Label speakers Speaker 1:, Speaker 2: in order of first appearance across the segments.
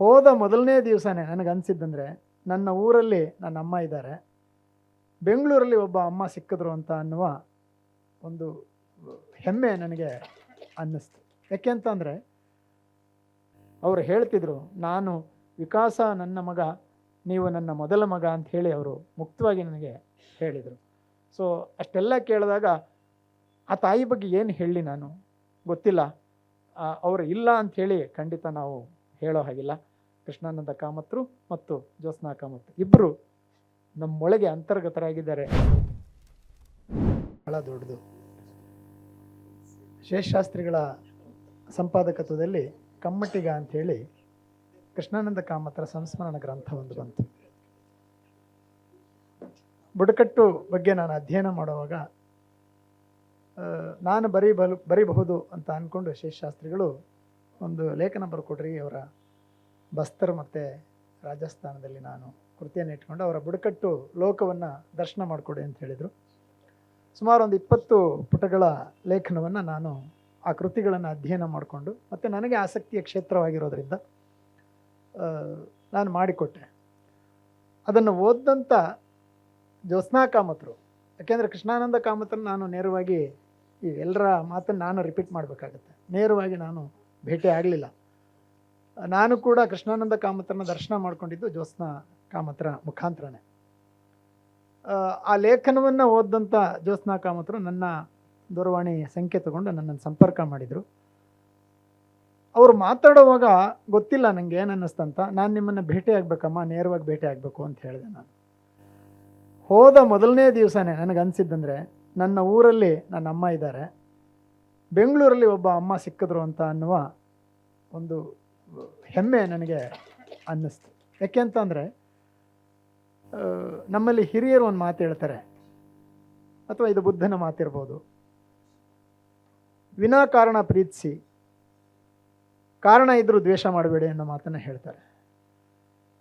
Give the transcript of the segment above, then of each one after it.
Speaker 1: ಹೋದ ಮೊದಲನೇ ದಿವಸನೇ ನನಗೆ ಅನಿಸಿದ್ದಂದರೆ ನನ್ನ ಊರಲ್ಲಿ ನನ್ನ ಅಮ್ಮ ಇದ್ದಾರೆ. ಬೆಂಗಳೂರಲ್ಲಿ ಒಬ್ಬ ಅಮ್ಮ ಸಿಕ್ಕಿದ್ರು ಅಂತ ಅನ್ನುವ ಒಂದು ಹೆಮ್ಮೆ ನನಗೆ ಅನ್ನಿಸ್ತು. ಯಾಕೆ ಅಂತಂದರೆ ಅವರು ಹೇಳ್ತಿದ್ರು, ನಾನು ವಿಕಾಸ ನನ್ನ ಮಗ, ನೀವು ನನ್ನ ಮೊದಲ ಮಗ ಅಂತ ಹೇಳಿ ಅವರು ಮುಕ್ತವಾಗಿ ನನಗೆ ಹೇಳಿದರು. ಸೊ ಅಷ್ಟೆಲ್ಲ ಕೇಳಿದಾಗ ಆ ತಾಯಿ ಬಗ್ಗೆ ಏನು ಹೇಳಿ ನಾನು? ಗೊತ್ತಿಲ್ಲ. ಅವರು ಇಲ್ಲ ಅಂಥೇಳಿ ಖಂಡಿತ ನಾವು ಹೇಳೋ ಹಾಗಿಲ್ಲ. ಕೃಷ್ಣಾನಂದ ಕಾಮತ್ರು ಮತ್ತು ಜ್ಯೋತ್ಸ್ನಾ ಕಾಮತ್. ಇಬ್ಬರು ನಮ್ಮೊಳಗೆ ಅಂತರ್ಗತರಾಗಿದ್ದಾರೆ. ಬಹಳ ದೊಡ್ಡದು. ಶೇಷಶಾಸ್ತ್ರಿಗಳ ಸಂಪಾದಕತ್ವದಲ್ಲಿ ಕಮ್ಮಟಿಗ ಅಂಥೇಳಿ ಕೃಷ್ಣಾನಂದ ಕಾಮತ್ರ ಸಂಸ್ಮರಣ ಗ್ರಂಥ ಒಂದು ಬಂತು. ಬುಡಕಟ್ಟು ಬಗ್ಗೆ ನಾನು ಅಧ್ಯಯನ ಮಾಡುವಾಗ ನಾನು ಬರೀಬಲು ಬರೀಬಹುದು ಅಂತ ಅಂದ್ಕೊಂಡು ಶೇಷಶಾಸ್ತ್ರಿಗಳು ಒಂದು ಲೇಖನ ಬರ್ಕೊಡ್ರಿ ಅವರ ಬಸ್ತರ್ ಮತ್ತು ರಾಜಸ್ಥಾನದಲ್ಲಿ ನಾನು ಕೃತಿಯನ್ನು ಇಟ್ಕೊಂಡು ಅವರ ಬುಡಕಟ್ಟು ಲೋಕವನ್ನು ದರ್ಶನ ಮಾಡಿಕೊಡಿ ಅಂತ ಹೇಳಿದರು. ಸುಮಾರು ಒಂದು ಇಪ್ಪತ್ತು ಪುಟಗಳ ಲೇಖನವನ್ನು ನಾನು ಆ ಕೃತಿಗಳನ್ನು ಅಧ್ಯಯನ ಮಾಡಿಕೊಂಡು ಮತ್ತು ನನಗೆ ಆಸಕ್ತಿಯ ಕ್ಷೇತ್ರವಾಗಿರೋದ್ರಿಂದ ನಾನು ಮಾಡಿಕೊಟ್ಟೆ. ಅದನ್ನು ಓದಂಥ ಜ್ಯೋತ್ಸ್ನಾ ಕಾಮತರು, ಯಾಕೆಂದರೆ ಕೃಷ್ಣಾನಂದ ಕಾಮತ್ರ ನಾನು ನೇರವಾಗಿ ಎಲ್ಲರ ಮಾತನ್ನು ನಾನು ರಿಪೀಟ್ ಮಾಡಬೇಕಾಗತ್ತೆ. ನೇರವಾಗಿ ನಾನು ಭೇಟಿ ಆಗಲಿಲ್ಲ. ನಾನು ಕೂಡ ಕೃಷ್ಣಾನಂದ ಕಾಮತ್ರನ ದರ್ಶನ ಮಾಡ್ಕೊಂಡಿದ್ದು ಜ್ಯೋತ್ಸ್ನಾ ಕಾಮತ್ರ ಮುಖಾಂತರನೇ. ಆ, ಲೇಖನವನ್ನು ಓದಿದಂಥ ಜ್ಯೋತ್ಸ್ನಾ ಕಾಮತ್ರ ನನ್ನ ದೂರವಾಣಿ ಸಂಖ್ಯೆ ತಗೊಂಡು ನನ್ನನ್ನು ಸಂಪರ್ಕ ಮಾಡಿದರು. ಅವರು ಮಾತಾಡುವಾಗ ಗೊತ್ತಿಲ್ಲ ನನಗೆ ಏನು ಅನ್ನಿಸ್ತಂತ ನಾನು ನಿಮ್ಮನ್ನು ಭೇಟಿ ಆಗಬೇಕಮ್ಮ ನೇರವಾಗಿ ಭೇಟಿ ಆಗಬೇಕು ಅಂತ ಹೇಳಿದೆ ನಾನು. ಹೋದ ಮೊದಲನೇ ದಿವಸನೇ ನನಗೆ ಅನಿಸಿದ್ದಂದರೆ ನನ್ನ ಊರಲ್ಲಿ ನನ್ನ ಅಮ್ಮ ಇದ್ದಾರೆ. ಬೆಂಗಳೂರಲ್ಲಿ ಒಬ್ಬ ಅಮ್ಮ ಸಿಕ್ಕಿದ್ರು ಅಂತ ಅನ್ನುವ ಒಂದು ಹೆಮ್ಮೆ ನನಗೆ ಅನ್ನಿಸ್ತು. ಯಾಕೆ ಅಂತಂದರೆ ನಮ್ಮಲ್ಲಿ ಹಿರಿಯರು ಒಂದು ಮಾತು ಹೇಳ್ತಾರೆ. ಅಥವಾ ಇದು ಬುದ್ಧನ ಮಾತಿರ್ಬೋದು. ವಿನಾಕಾರಣ ಪ್ರೀತಿಸಿ, ಕಾರಣ ಇದ್ದರೂ ದ್ವೇಷ ಮಾಡಬೇಡಿ ಅನ್ನೋ ಮಾತನ್ನು ಹೇಳ್ತಾರೆ.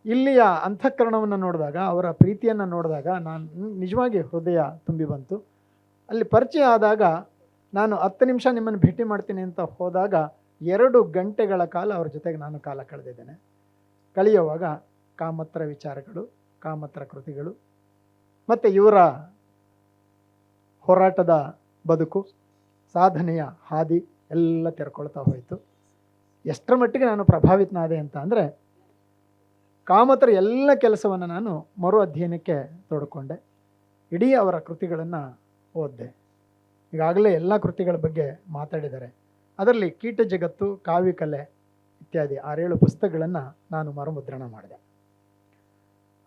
Speaker 1: ಇಲ್ಲಿಯ ಅಂತಃಕರಣವನ್ನು ನೋಡಿದಾಗ, ಅವರ ಪ್ರೀತಿಯನ್ನು ನೋಡಿದಾಗ ನಾನು ನಿಜವಾಗಿ ಹೃದಯ ತುಂಬಿ ಬಂತು. ಅಲ್ಲಿ ಪರಿಚಯ ಆದಾಗ, ನಾನು ಹತ್ತು ನಿಮಿಷ ನಿಮ್ಮನ್ನು ಭೇಟಿ ಮಾಡ್ತೀನಿ ಅಂತ ಹೋದಾಗ ಎರಡು ಗಂಟೆಗಳ ಕಾಲ ಅವ್ರ ಜೊತೆಗೆ ನಾನು ಕಾಲ ಕಳೆದಿದ್ದೇನೆ. ಕಳೆಯುವಾಗ ಕಾಮತ್ರ ವಿಚಾರಗಳು, ಕಾಮತ್ರ ಕೃತಿಗಳು, ಮತ್ತು ಇವರ ಹೋರಾಟದ ಬದುಕು, ಸಾಧನೆಯ ಹಾದಿ ಎಲ್ಲ ತೆರ್ಕೊಳ್ತಾ ಹೋಯಿತು. ಎಷ್ಟರ ಮಟ್ಟಿಗೆ ನಾನು ಪ್ರಭಾವಿತನಾದೆ ಅಂತ ಅಂದರೆ ಕಾಮತ್ರ ಎಲ್ಲ ಕೆಲಸವನ್ನು ನಾನು ಮರು ಅಧ್ಯಯನಕ್ಕೆ ತೊಡ್ಕೊಂಡೆ. ಇಡೀ ಅವರ ಕೃತಿಗಳನ್ನು ಓದಿದೆ. ಈಗಾಗಲೇ ಎಲ್ಲ ಕೃತಿಗಳ ಬಗ್ಗೆ ಮಾತಾಡಿದ್ದಾರೆ. ಅದರಲ್ಲಿ ಕೀಟ ಜಗತ್ತು ಕಾವ್ಯಕಲೆ ಇತ್ಯಾದಿ ಆರೇಳು ಪುಸ್ತಕಗಳನ್ನು ನಾನು ಮರುಮುದ್ರಣ ಮಾಡಿದೆ.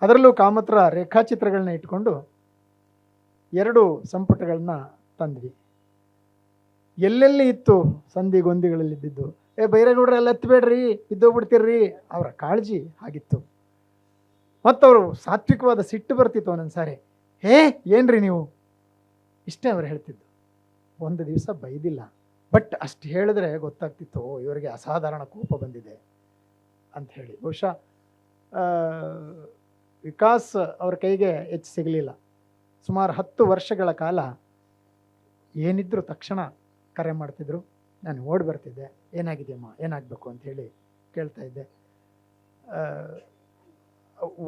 Speaker 1: ಅದರಲ್ಲೂ ಕಾಮತ್ರ ರೇಖಾಚಿತ್ರಗಳನ್ನ ಇಟ್ಕೊಂಡು ಎರಡು ಸಂಪುಟಗಳನ್ನ ತಂದ್ವಿ. ಎಲ್ಲೆಲ್ಲಿ ಇತ್ತು ಸಂಧಿ ಗೊಂದಿಗಳಲ್ಲಿದ್ದಿದ್ದು ಏ ಬೈರೇಗೌಡ್ರೆಲ್ಲ ಎತ್ತಬೇಡ್ರಿ ಬಿದ್ದೋಗ್ಬಿಡ್ತೀರ್ರಿ ಅವರ ಕಾಳಜಿ ಆಗಿತ್ತು. ಅವರು ಸಾತ್ವಿಕವಾದ ಸಿಟ್ಟು ಬರ್ತಿತ್ತು ಒಂದೊಂದು ಸಾರಿ. ಹೇ ಏನ್ರಿ ನೀವು? ಇಷ್ಟೇ ಅವ್ರು ಹೇಳ್ತಿದ್ದು. ಒಂದು ದಿವಸ ಬೈದಿಲ್ಲ. ಬಟ್ ಅಷ್ಟು ಹೇಳಿದ್ರೆ ಗೊತ್ತಾಗ್ತಿತ್ತು ಇವರಿಗೆ ಅಸಾಧಾರಣ ಕೋಪ ಬಂದಿದೆ ಅಂತ ಹೇಳಿ. ಬಹುಶಃ ವಿಕಾಸ್ ಅವ್ರ ಕೈಗೆ ಹೆಚ್ಚು ಸಿಗಲಿಲ್ಲ. ಸುಮಾರು ಹತ್ತು ವರ್ಷಗಳ ಕಾಲ ಏನಿದ್ದರೂ ತಕ್ಷಣ ಕರೆ ಮಾಡ್ತಿದ್ರು. ನಾನು ಓಡಿ ಬರ್ತಿದ್ದೆ. ಏನಾಗಿದೆಯಮ್ಮ? ಏನಾಗಬೇಕು ಅಂತ ಹೇಳಿ ಕೇಳ್ತಾ ಇದ್ದೆ.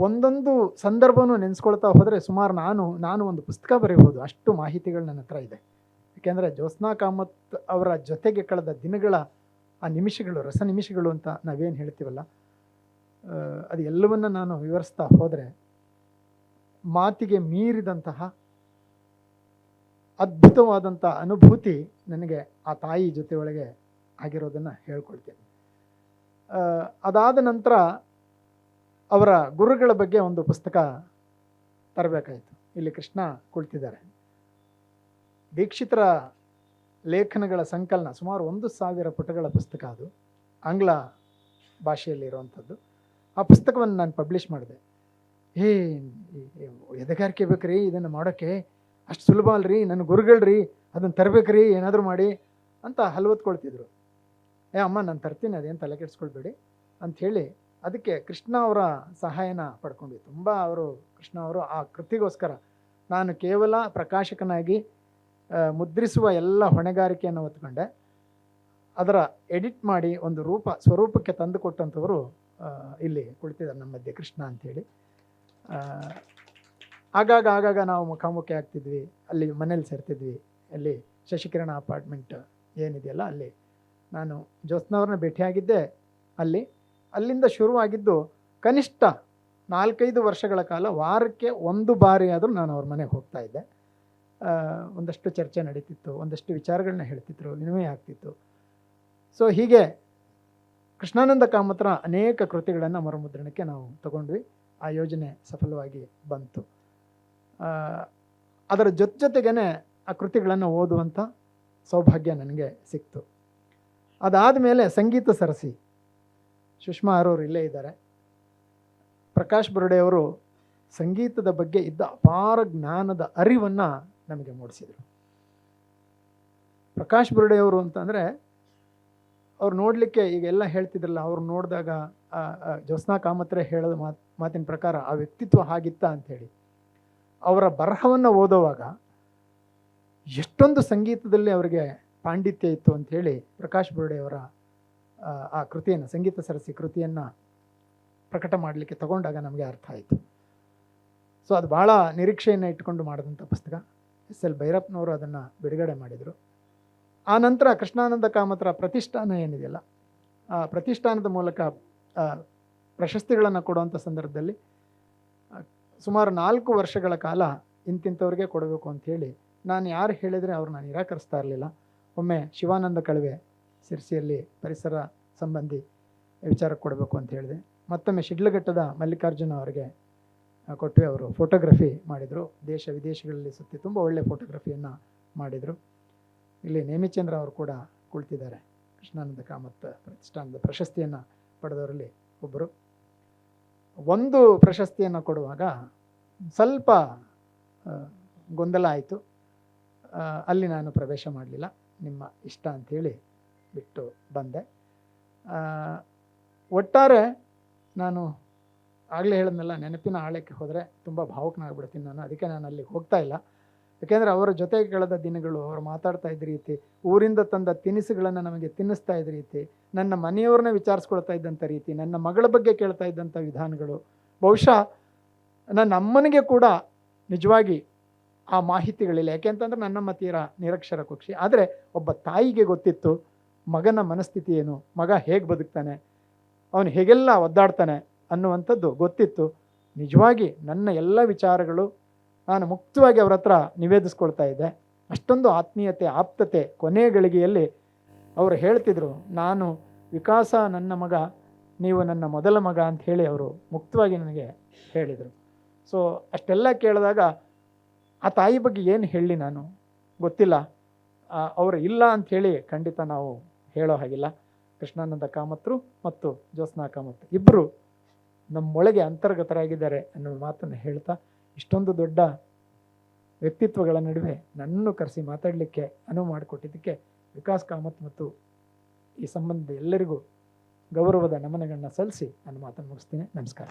Speaker 1: ಒಂದೊಂದು ಸಂದರ್ಭನೂ ನೆನೆಸ್ಕೊಳ್ತಾ ಹೋದರೆ ಸುಮಾರು ನಾನು ನಾನು ಒಂದು ಪುಸ್ತಕ ಬರೆಯಬಹುದು ಅಷ್ಟು ಮಾಹಿತಿಗಳು ನನ್ನ ಹತ್ರ ಇದೆ. ಯಾಕೆಂದರೆ ಜ್ಯೋತ್ಸ್ನಾ ಕಾಮತ್ ಅವರ ಜೊತೆಗೆ ಕಳೆದ ದಿನಗಳ ಆ ನಿಮಿಷಗಳು, ರಸ ನಿಮಿಷಗಳು ಅಂತ ನಾವೇನು ಹೇಳ್ತೀವಲ್ಲ ಅದು ಎಲ್ಲವನ್ನ ನಾನು ವಿವರಿಸ್ತಾ ಹೋದರೆ ಮಾತಿಗೆ ಮೀರಿದಂತಹ ಅದ್ಭುತವಾದಂಥ ಅನುಭೂತಿ ನನಗೆ ಆ ತಾಯಿ ಜೊತೆ ಒಳಗೆ ಆಗಿರೋದನ್ನು ಹೇಳ್ಕೊಳ್ತೀನಿ ಅದಾದ ನಂತರ ಅವರ ಗುರುಗಳ ಬಗ್ಗೆ ಒಂದು ಪುಸ್ತಕ ತರಬೇಕಾಯಿತು. ಇಲ್ಲಿ ಕೃಷ್ಣ ಕುಳಿತಿದ್ದಾರೆ. ದೀಕ್ಷಿತರ ಲೇಖನಗಳ ಸಂಕಲನ ಸುಮಾರು ಒಂದು ಸಾವಿರ ಪುಟಗಳ ಪುಸ್ತಕ ಅದು. ಆಂಗ್ಲ ಭಾಷೆಯಲ್ಲಿರುವಂಥದ್ದು ಆ ಪುಸ್ತಕವನ್ನು ನಾನು ಪಬ್ಲಿಷ್ ಮಾಡಿದೆ. ಏ ಎದೆಗಾರಿಕೆ ಬೇಕ್ರಿ ಇದನ್ನು ಮಾಡೋಕ್ಕೆ ಅಷ್ಟು ಸುಲಭ ಅಲ್ರಿ? ನನ್ನ ಗುರುಗಳ್ರಿ, ಅದನ್ನು ತರಬೇಕ್ರಿ, ಏನಾದರೂ ಮಾಡಿ ಅಂತ ಹಲ್ವತ್ಕೊಳ್ತಿದ್ರು. ಏ, ಅಮ್ಮ, ನಾನು ತರ್ತೀನಿ, ಅದೇನು ತಲೆ ಕೆಡಿಸ್ಕೊಳ್ಬೇಡಿ ಅಂಥೇಳಿ ಅದಕ್ಕೆ ಕೃಷ್ಣ ಅವರ ಸಹಾಯನ ಪಡ್ಕೊಂಡ್ವಿ. ತುಂಬ ಅವರು, ಕೃಷ್ಣ ಅವರು ಆ ಕೃತಿಗೋಸ್ಕರ ನಾನು ಕೇವಲ ಪ್ರಕಾಶಕನಾಗಿ ಮುದ್ರಿಸುವ ಎಲ್ಲ ಹೊಣೆಗಾರಿಕೆಯನ್ನು ಹೊತ್ಕೊಂಡೆ. ಅದರ ಎಡಿಟ್ ಮಾಡಿ ಒಂದು ರೂಪ, ಸ್ವರೂಪಕ್ಕೆ ತಂದು ಕೊಟ್ಟಂಥವರು ಇಲ್ಲಿ ಕುಳಿತಿದ್ದಾರೆ ನಮ್ಮ ಮಧ್ಯೆ ಕೃಷ್ಣ ಅಂಥೇಳಿ. ಆಗಾಗ ಆಗಾಗ ನಾವು ಮುಖಾಮುಖಿ ಆಗ್ತಿದ್ವಿ. ಅಲ್ಲಿ ಮನೇಲಿ ಸೇರ್ತಿದ್ವಿ. ಅಲ್ಲಿ ಶಶಿಕಿರಣ ಅಪಾರ್ಟ್ಮೆಂಟ್ ಏನಿದೆಯಲ್ಲ ಅಲ್ಲಿ ನಾನು ಜ್ಯೋತ್ಸ್ನವ್ರನ್ನ ಭೇಟಿಯಾಗಿದ್ದೆ. ಅಲ್ಲಿ, ಅಲ್ಲಿಂದ ಶುರುವಾಗಿದ್ದು ಕನಿಷ್ಠ ನಾಲ್ಕೈದು ವರ್ಷಗಳ ಕಾಲ ವಾರಕ್ಕೆ ಒಂದು ಬಾರಿ ಆದರೂ ನಾನು ಅವ್ರ ಮನೆಗೆ ಹೋಗ್ತಾ ಇದ್ದೆ. ಒಂದಷ್ಟು ಚರ್ಚೆ ನಡೀತಿತ್ತು, ಒಂದಷ್ಟು ವಿಚಾರಗಳನ್ನ ಹೇಳ್ತಿದ್ರು, ವಿನಿಮಯ ಆಗ್ತಿತ್ತು. ಸೊ ಹೀಗೆ ಕೃಷ್ಣಾನಂದ ಕಾಮತ್ರ ಅನೇಕ ಕೃತಿಗಳನ್ನು ಮರುಮುದ್ರಣಕ್ಕೆ ನಾವು ತಗೊಂಡ್ವಿ. ಆ ಯೋಜನೆ ಸಫಲವಾಗಿ ಬಂತು. ಅದರ ಜೊತೆ ಜೊತೆಗೇ ಆ ಕೃತಿಗಳನ್ನು ಓದುವಂಥ ಸೌಭಾಗ್ಯ ನನಗೆ ಸಿಕ್ತು. ಅದಾದ ಮೇಲೆ ಸಂಗೀತ ಸರಸಿ, ಸುಷ್ಮಾ ಅರೋರು ಇಲ್ಲೇ ಇದ್ದಾರೆ. ಪ್ರಕಾಶ್ ಬರುಡೆಯವರು ಸಂಗೀತದ ಬಗ್ಗೆ ಇದ್ದ ಅಪಾರ ಜ್ಞಾನದ ಅರಿವನ್ನು ನಮಗೆ ಮೂಡಿಸಿದರು. ಪ್ರಕಾಶ್ ಬುರುಡೆಯವರು ಅಂತಂದರೆ ಅವ್ರು ನೋಡಲಿಕ್ಕೆ ಈಗ ಎಲ್ಲ ಹೇಳ್ತಿದ್ರಲ್ಲ ಅವ್ರು ನೋಡಿದಾಗ ಜ್ಯೋತ್ಸ್ನಾ ಕಾಮತ್ರೆ ಹೇಳೋದು ಮಾತು ಮಾತಿನ ಪ್ರಕಾರ ಆ ವ್ಯಕ್ತಿತ್ವ ಹಾಗಿತ್ತ ಅಂಥೇಳಿ. ಅವರ ಬರಹವನ್ನು ಓದುವಾಗ ಎಷ್ಟೊಂದು ಸಂಗೀತದಲ್ಲಿ ಅವರಿಗೆ ಪಾಂಡಿತ್ಯ ಇತ್ತು ಅಂಥೇಳಿ ಪ್ರಕಾಶ್ ಬುರ್ಡೆಯವರ ಆ, ಕೃತಿಯನ್ನು ಸಂಗೀತ ಸರಸಿ ಕೃತಿಯನ್ನು ಪ್ರಕಟ ಮಾಡಲಿಕ್ಕೆ ತಗೊಂಡಾಗ ನಮಗೆ ಅರ್ಥ ಆಯಿತು. ಸೊ ಅದು ಭಾಳ ನಿರೀಕ್ಷೆಯನ್ನು ಇಟ್ಕೊಂಡು ಮಾಡಿದಂಥ ಪುಸ್ತಕ. ಎಸ್ ಎಲ್ ಭೈರಪ್ಪನವರು ಅದನ್ನು ಬಿಡುಗಡೆ ಮಾಡಿದರು. ಆ ನಂತರ ಕೃಷ್ಣಾನಂದ ಕಾಮತ್ರ ಪ್ರತಿಷ್ಠಾನ ಏನಿದೆಯಲ್ಲ, ಆ ಪ್ರತಿಷ್ಠಾನದ ಮೂಲಕ ಪ್ರಶಸ್ತಿಗಳನ್ನು ಕೊಡುವಂಥ ಸಂದರ್ಭದಲ್ಲಿ ಸುಮಾರು ನಾಲ್ಕು ವರ್ಷಗಳ ಕಾಲ ಇಂತಿಂಥವ್ರಿಗೆ ಕೊಡಬೇಕು ಅಂಥೇಳಿ ನಾನು ಯಾರು ಹೇಳಿದರೆ ಅವ್ರನ್ನ ನಿರಾಕರಿಸ್ತಾ ಇರಲಿಲ್ಲ. ಒಮ್ಮೆ ಶಿವಾನಂದ ಕಳವೆ ಸಿರ್ಸಿಯಲ್ಲಿ ಪರಿಸರ ಸಂಬಂಧಿ ವಿಚಾರಕ್ಕೆ ಕೊಡಬೇಕು ಅಂತ ಹೇಳಿದೆ. ಮತ್ತೊಮ್ಮೆ ಶಿಡ್ಲಘಟ್ಟದ ಮಲ್ಲಿಕಾರ್ಜುನ ಅವರಿಗೆ ಆ, ಕೊಟ್ವಿ ಅವರು. ಫೋಟೋಗ್ರಫಿ ಮಾಡಿದರು. ದೇಶ ವಿದೇಶಗಳಲ್ಲಿ ಸುತ್ತಿ ತುಂಬ ಒಳ್ಳೆಯ ಫೋಟೋಗ್ರಫಿಯನ್ನು ಮಾಡಿದರು. ಇಲ್ಲಿ ನೇಮಿಚಂದ್ರ ಅವರು ಕೂಡ ಕುಳಿತಿದ್ದಾರೆ. ಕೃಷ್ಣಾನಂದ ಕಾಮತ್ ಪ್ರತಿಷ್ಠಾನದ ಪ್ರಶಸ್ತಿಯನ್ನು ಪಡೆದವರಲ್ಲಿ ಒಬ್ಬರು. ಒಂದು ಪ್ರಶಸ್ತಿಯನ್ನು ಕೊಡುವಾಗ ಸ್ವಲ್ಪ ಗೊಂದಲ ಆಯಿತು. ಅಲ್ಲಿ ನಾನು ಪ್ರವೇಶ ಮಾಡಲಿಲ್ಲ. ನಿಮ್ಮ ಇಷ್ಟ ಅಂಥೇಳಿ ಬಿಟ್ಟು ಬಂದೆ. ಒಟ್ಟಾರೆ ನಾನು ಆಗಲೇ ಹೇಳಿದ್ನಲ್ಲ, ನೆನಪಿನ ಆಳಕ್ಕೆ ಹೋದರೆ ತುಂಬ ಭಾವುಕನಾಗ್ಬಿಡ್ತೀನಿ ನಾನು, ಅದಕ್ಕೆ ನಾನು ಅಲ್ಲಿಗೆ ಹೋಗ್ತಾ ಇಲ್ಲ. ಯಾಕೆಂದರೆ ಅವರ ಜೊತೆಗೆ ಕಳೆದ ದಿನಗಳು ಅವರು ಮಾತಾಡ್ತಾ ಇದ್ದ ರೀತಿ, ಊರಿಂದ ತಂದ ತಿನಿಸುಗಳನ್ನು ನಮಗೆ ತಿನ್ನಿಸ್ತಾ ಇದ್ದ ರೀತಿ, ನನ್ನ ಮನೆಯವ್ರನ್ನ ವಿಚಾರಿಸ್ಕೊಳ್ತಾ ಇದ್ದಂಥ ರೀತಿ, ನನ್ನ ಮಗಳ ಬಗ್ಗೆ ಕೇಳ್ತಾ ಇದ್ದಂಥ ವಿಧಾನಗಳು, ಬಹುಶಃ ನನ್ನ ಅಮ್ಮನಿಗೆ ಕೂಡ ನಿಜವಾಗಿ ಆ ಮಾಹಿತಿಗಳಿಲ್ಲ. ಯಾಕೆಂತಂದ್ರೆ ನನ್ನಮ್ಮ ತೀರಾ ನಿರಕ್ಷರ ಕುಕ್ಷಿ ಆದರೆ ಒಬ್ಬ ತಾಯಿಗೆ ಗೊತ್ತಿತ್ತು ಮಗನ ಮನಸ್ಥಿತಿ ಏನು, ಮಗ ಹೇಗೆ ಬದುಕ್ತಾನೆ, ಅವನು ಹೇಗೆಲ್ಲ ಒದ್ದಾಡ್ತಾನೆ ಅನ್ನುವಂಥದ್ದು ಗೊತ್ತಿತ್ತು. ನಿಜವಾಗಿ ನನ್ನ ಎಲ್ಲ ವಿಚಾರಗಳು ನಾನು ಮುಕ್ತವಾಗಿ ಅವರ ಹತ್ರ ನಿವೇದಿಸ್ಕೊಳ್ತಾ ಇದ್ದೆ. ಅಷ್ಟೊಂದು ಆತ್ಮೀಯತೆ, ಆಪ್ತತೆ ಕೊನೆಯ ಗಳಿಗೆಯಲ್ಲಿ ಅವರು ಹೇಳ್ತಿದ್ರು, ನಾನು ವಿಕಾಸ ನನ್ನ ಮಗ, ನೀವು ನನ್ನ ಮೊದಲ ಮಗ ಅಂತ ಹೇಳಿ ಅವರು ಮುಕ್ತವಾಗಿ ನನಗೆ ಹೇಳಿದರು. ಸೊ ಅಷ್ಟೆಲ್ಲ ಕೇಳಿದಾಗ ಆ ತಾಯಿ ಬಗ್ಗೆ ಏನು ಹೇಳಲಿ ನಾನು? ಗೊತ್ತಿಲ್ಲ. ಅವರು ಇಲ್ಲ ಅಂಥೇಳಿ ಖಂಡಿತ ನಾವು ಹೇಳೋ ಹಾಗಿಲ್ಲ. ಕೃಷ್ಣಾನಂದ ಕಾಮತ್ರು ಮತ್ತು ಜ್ಯೋತ್ಸ್ನಾ ಕಾಮತ್ ಇಬ್ಬರು ನಮ್ಮೊಳಗೆ ಅಂತರ್ಗತರಾಗಿದ್ದಾರೆ ಅನ್ನೋ ಮಾತನ್ನು ಹೇಳ್ತಾ ಇಷ್ಟೊಂದು ದೊಡ್ಡ ವ್ಯಕ್ತಿತ್ವಗಳ ನಡುವೆ ನನ್ನನ್ನು ಕರೆಸಿ ಮಾತಾಡಲಿಕ್ಕೆ ಅನುವು ಮಾಡಿಕೊಟ್ಟಿದ್ದಕ್ಕೆ ವಿಕಾಸ್ ಕಾಮತ್ ಮತ್ತು ಈ ಸಂಬಂಧ ಎಲ್ಲರಿಗೂ ಗೌರವದ ನಮನಗಳನ್ನ ಸಲ್ಲಿಸಿ ನನ್ನ ಮಾತನ್ನು ಮುಗಿಸ್ತೀನಿ. ನಮಸ್ಕಾರ.